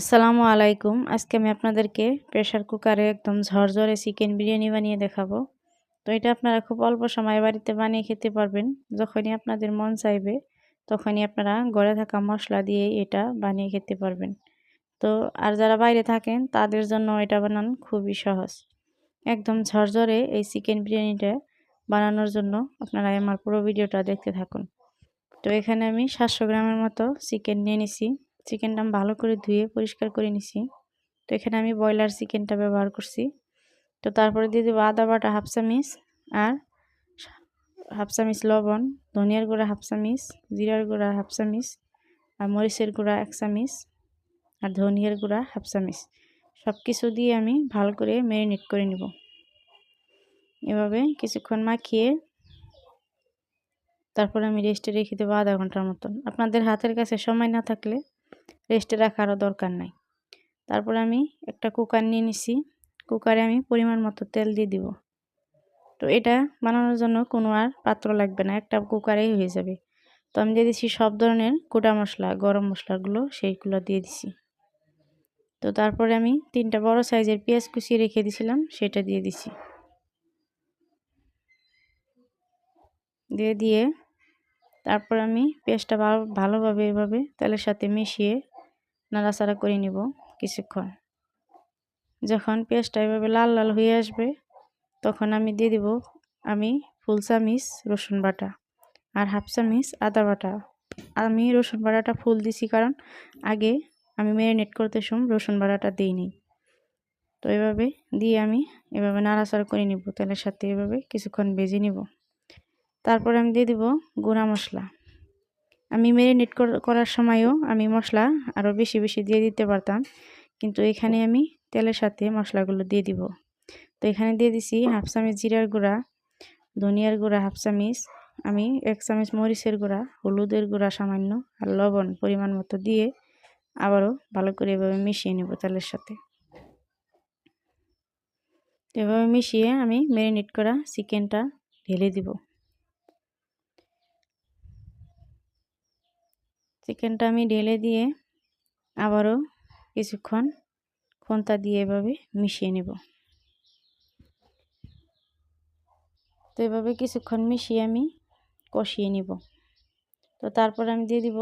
আসসালামু আলাইকুম। আজকে আমি আপনাদেরকে প্রেশার কুকারে একদম ঝরঝরে চিকেন বিরিয়ানি বানিয়ে দেখাবো। তো এটা আপনারা খুব অল্প সময় বাড়িতে বানিয়ে খেতে পারবেন। যখনই আপনাদের মন চাইবে, তখনই আপনারা গড়ে থাকা মশলা দিয়ে এটা বানিয়ে খেতে পারবেন। তো আর যারা বাইরে থাকেন, তাদের জন্য এটা বানান খুবই সহজ। একদম ঝরঝরে এই চিকেন বিরিয়ানিটা বানানোর জন্য আপনারা আমার পুরো ভিডিওটা দেখতে থাকুন। তো এখানে আমি সাতশো গ্রামের মতো চিকেন নিয়ে নিছি। চিকেনটা আমি ভালো করে ধুয়ে পরিষ্কার করে নিছি। তো এখানে আমি ব্রয়লার চিকেনটা ব্যবহার করছি। তো তারপরে দিয়ে দেবো আদা বাটা হাফ চামিচ আর হাফ চামিচ লবণ, ধনিয়ার গুঁড়া হাফ চামিচ, জিরার গুঁড়া হাফ চামিচ আর মরিচের গুঁড়া এক চামিচ আর ধনিয়ার গুঁড়া হাফ চামিচ। সব কিছু দিয়ে আমি ভালো করে ম্যারিনেট করে নিব। এভাবে কিছুক্ষণ মাখিয়ে তারপর আমি রেস্টে রেখে দেবো আধা ঘণ্টার মতন। আপনাদের হাতের কাছে সময় না থাকলে রেস্টে রাখারও দরকার নাই। তারপর আমি একটা কুকার নিয়ে নিছি। কুকারে আমি পরিমাণ মতো তেল দিয়ে দিব। তো এটা বানানোর জন্য কোনো আর পাত্র লাগবে না, একটা কুকারেই হয়ে যাবে। তো আমি দিয়ে দিচ্ছি সব ধরনের গোটা মশলা, গরম মশলাগুলো সেইগুলো দিয়ে দিছি। তো তারপরে আমি তিনটা বড় সাইজের পেঁয়াজ কুচিয়ে রেখে দিছিলাম, সেটা দিয়ে দিছি। দিয়ে দিয়ে তারপর আমি পেঁয়াজটা ভালো, ভালোভাবে এভাবে তেলের সাথে মিশিয়ে নাড়াচাড়া করে নিব কিছুক্ষণ। যখন পেঁয়াজটা এভাবে লাল লাল হয়ে আসবে, তখন আমি দিয়ে দিব আমি ফুল চামিচ, রসুন বাটা আর হাফ চামিচ আদা বাটা। আমি রসুন বাটাটা ফুল দিছি কারণ আগে আমি ম্যারিনেট করতে শুন রসুন বাটাটা দিইনি। তো এভাবে দিয়ে আমি এভাবে নাড়াচাড়া করে নিব, তেলের সাথে এভাবে কিছুক্ষণ ভেজে নিব। তারপরে আমি দিয়ে দিব গুঁড়া মশলা। আমি ম্যারিনেট করার সময়ও আমি মশলা আরও বেশি বেশি দিয়ে দিতে পারতাম। কিন্তু এখানে আমি তেলের সাথে মশলাগুলো দিয়ে দিব। তো এখানে দিয়ে দিছি হাফ চামিচ জিরার গুঁড়া, ধনিয়ার গুঁড়া হাফ চামিচ, আমি এক চামিচ মরিচের গুঁড়া, হলুদের গুঁড়া সামান্য আর লবণ পরিমাণ মতো দিয়ে আবারও ভালো করে এভাবে মিশিয়ে নেব তেলের সাথে। এভাবে মিশিয়ে আমি ম্যারিনেট করা চিকেনটা ঢেলে দিব। চিকেনটা আমি ঢেলে দিয়ে আবারও কিছুক্ষণ খন্তা দিয়ে এভাবে মিশিয়ে নেব। তো এভাবে কিছুক্ষণ মিশিয়ে আমি কষিয়ে নিব। তো তারপর আমি দিয়ে দিব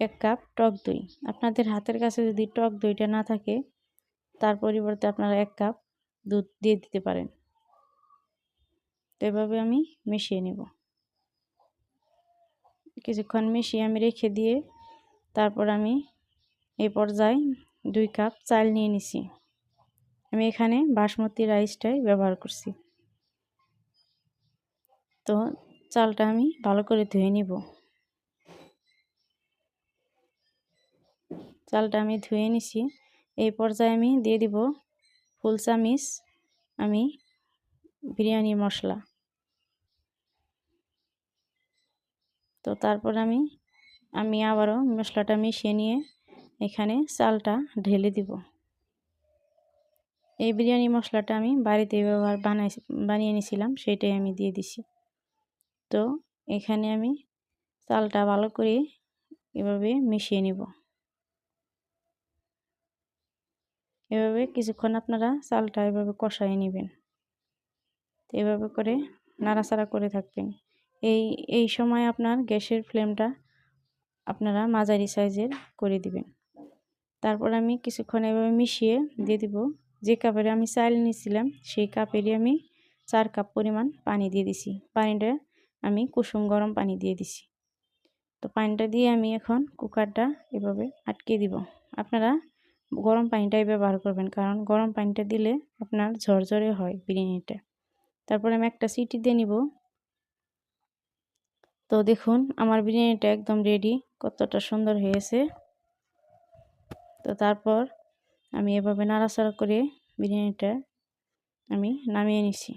এক কাপ টক দই। আপনাদের হাতের কাছে যদি টক দইটা না থাকে, তার পরিবর্তে আপনারা এক কাপ দুধ দিয়ে দিতে পারেন। তো এভাবে আমি মিশিয়ে নেব। কিছুক্ষণ মিশিয়ে আমি রেখে দিয়ে তারপর আমি এই পর্যায়ে দুই কাপ চাল নিয়ে নিছি। আমি এখানে বাসমতি রাইসটাই ব্যবহার করছি। তো চালটা আমি ভালো করে ধুয়ে নিব। চালটা আমি ধুয়ে নিছি। এই পর্যায়ে আমি দিয়ে দিব ফুল চামিচ, আমি বিরিয়ানি মশলা। তো তারপর আমি আমি আবারও মশলাটা মিশিয়ে নিয়ে এখানে চালটা ঢেলে দিব। এই বিরিয়ানি মশলাটা আমি বাড়িতে ব্যবহার বানাই বানিয়ে নিয়েছিলাম সেটাই আমি দিয়ে দিছি। তো এখানে আমি চালটা ভালো করে এভাবে মিশিয়ে নিব। এভাবে কিছুক্ষণ আপনারা চালটা এভাবে কষাই নেবেন। এভাবে করে নাড়াচাড়া করে থাকবেন। এই এই সময় আপনার গ্যাসের ফ্লেমটা আপনারা মাঝারি সাইজের করে দিবেন। তারপর আমি কিছুক্ষণ এভাবে মিশিয়ে দিয়ে দিব। যে কাপের আমি চাল নিয়েছিলাম সেই কাপেরই আমি চার কাপ পরিমাণ পানি দিয়ে দিছি। পানিটা আমি কুসুম গরম পানি দিয়ে দিছি। তো পানিটা দিয়ে আমি এখন কুকারটা এভাবে আটকে দিব। আপনারা গরম পানিটাই ব্যবহার করবেন, কারণ গরম পানিটা দিলে আপনার ঝরঝরে হয় বিরিয়ানিটা। তারপর আমি একটা সিটি দিয়ে নিব। তো দেখুন, আমার বিরিয়ানিটা একদম রেডি কতটা সুন্দর হয়েছে। তো তারপর আমি এভাবে নাড়াচাড়া করে বিরিয়ানিটা আমি নামিয়ে নিছি।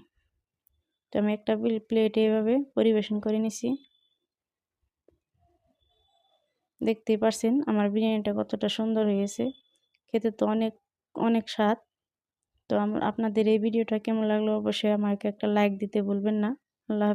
তো আমি একটা প্লেটে এভাবে পরিবেশন করে নিছি। দেখতেই পারছেন, আমার বিরিয়ানিটা কতটা সুন্দর হয়েছে। খেতে তো অনেক অনেক স্বাদ। তো আপনাদের এই ভিডিওটা কেমন লাগল অবশ্যই আমাকে একটা লাইক দিতে বলবেন না। আল্লাহ